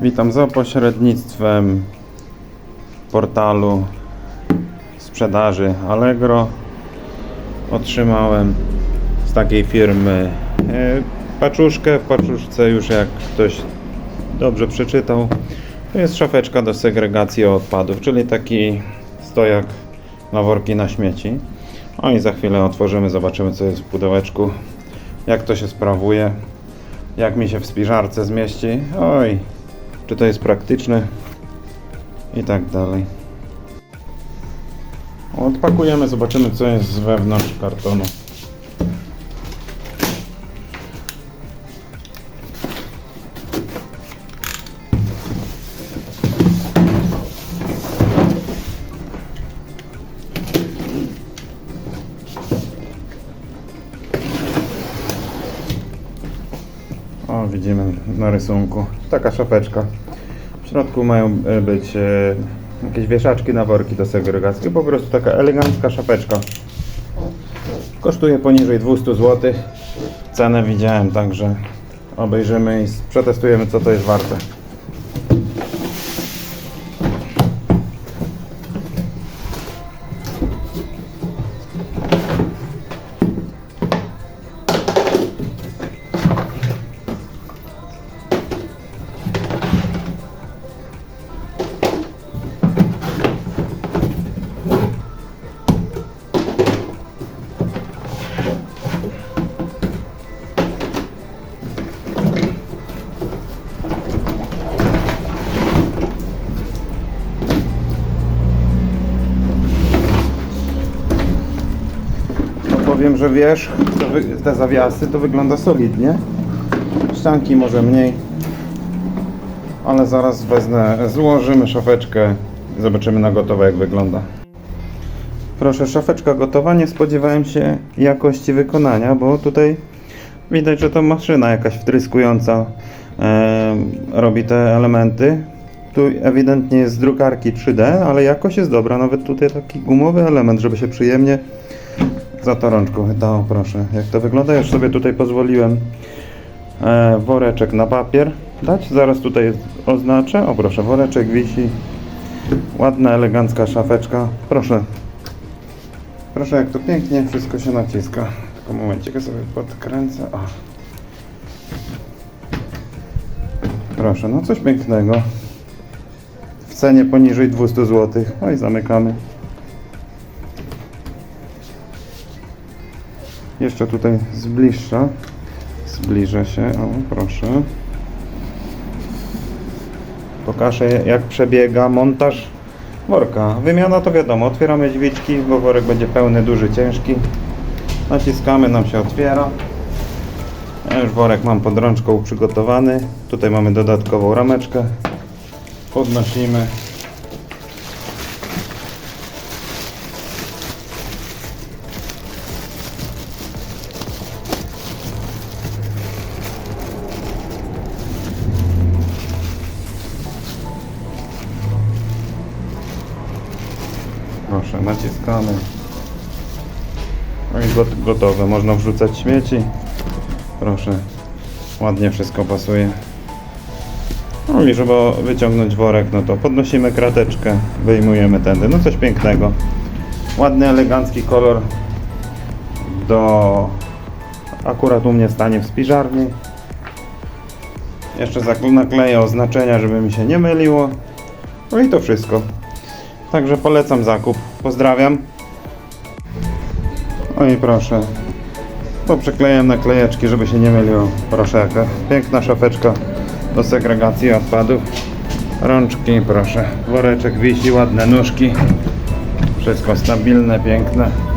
Witam za pośrednictwem portalu sprzedaży Allegro. Otrzymałem z takiej firmy e, paczuszkę. W paczuszce już jak ktoś dobrze przeczytał, to jest szafeczka do segregacji odpadów, czyli taki stojak na worki na śmieci. O i za chwilę otworzymy, zobaczymy co jest w pudełeczku, jak to się sprawuje, jak mi się w spiżarce zmieści. Oj, czy to jest praktyczne i tak dalej. Odpakujemy, zobaczymy co jest wewnątrz kartonu. O, widzimy na rysunku. Taka szafeczka. W środku mają e, być e, jakieś wieszaczki na worki do segregacji. Po prostu taka elegancka szafeczka. Kosztuje poniżej 200 zł. Cenę widziałem, także obejrzymy i przetestujemy co to jest warte. Powiem, że wiesz, te zawiasy to wygląda solidnie. Ścianki może mniej. Ale zaraz wezmę, złożymy szafeczkę i zobaczymy na gotowe jak wygląda. Proszę, szafeczka gotowa. Nie spodziewałem się jakości wykonania, bo tutaj widać, że to maszyna jakaś wtryskująca e, robi te elementy. Tu ewidentnie jest z drukarki 3D, ale jakość jest dobra. Nawet tutaj taki gumowy element, żeby się przyjemnie za to rączką proszę. Jak to wygląda? Już sobie tutaj pozwoliłem e, woreczek na papier dać. Zaraz tutaj oznaczę. O proszę, woreczek wisi. Ładna, elegancka szafeczka. Proszę. Proszę, jak to pięknie wszystko się naciska. Tylko momencik, ja sobie podkręcę. O. Proszę, no coś pięknego. W cenie poniżej 200 zł. No i zamykamy. Jeszcze tutaj z. Zbliżę się. O, proszę. Pokażę jak przebiega montaż worka. Wymiana to wiadomo, otwieramy drzwiczki, bo worek będzie pełny, duży, ciężki. Naciskamy, nam się otwiera. Ja już worek mam pod rączką przygotowany. Tutaj mamy dodatkową rameczkę. Podnosimy. Proszę, naciskamy. No i got- gotowe. Można wrzucać śmieci. Proszę. Ładnie wszystko pasuje. No i żeby wyciągnąć worek, no to podnosimy krateczkę, wyjmujemy tędy. No coś pięknego. Ładny, elegancki kolor do akurat u mnie stanie w spiżarni. Jeszcze nakleję oznaczenia, żeby mi się nie myliło. No i to wszystko. Także polecam zakup. Pozdrawiam. O i proszę. Bo przyklejam naklejeczki, żeby się nie myliło. Proszę, jaka piękna szafeczka do segregacji odpadów. Rączki, proszę. Woreczek wisi, ładne nóżki. Wszystko stabilne, piękne.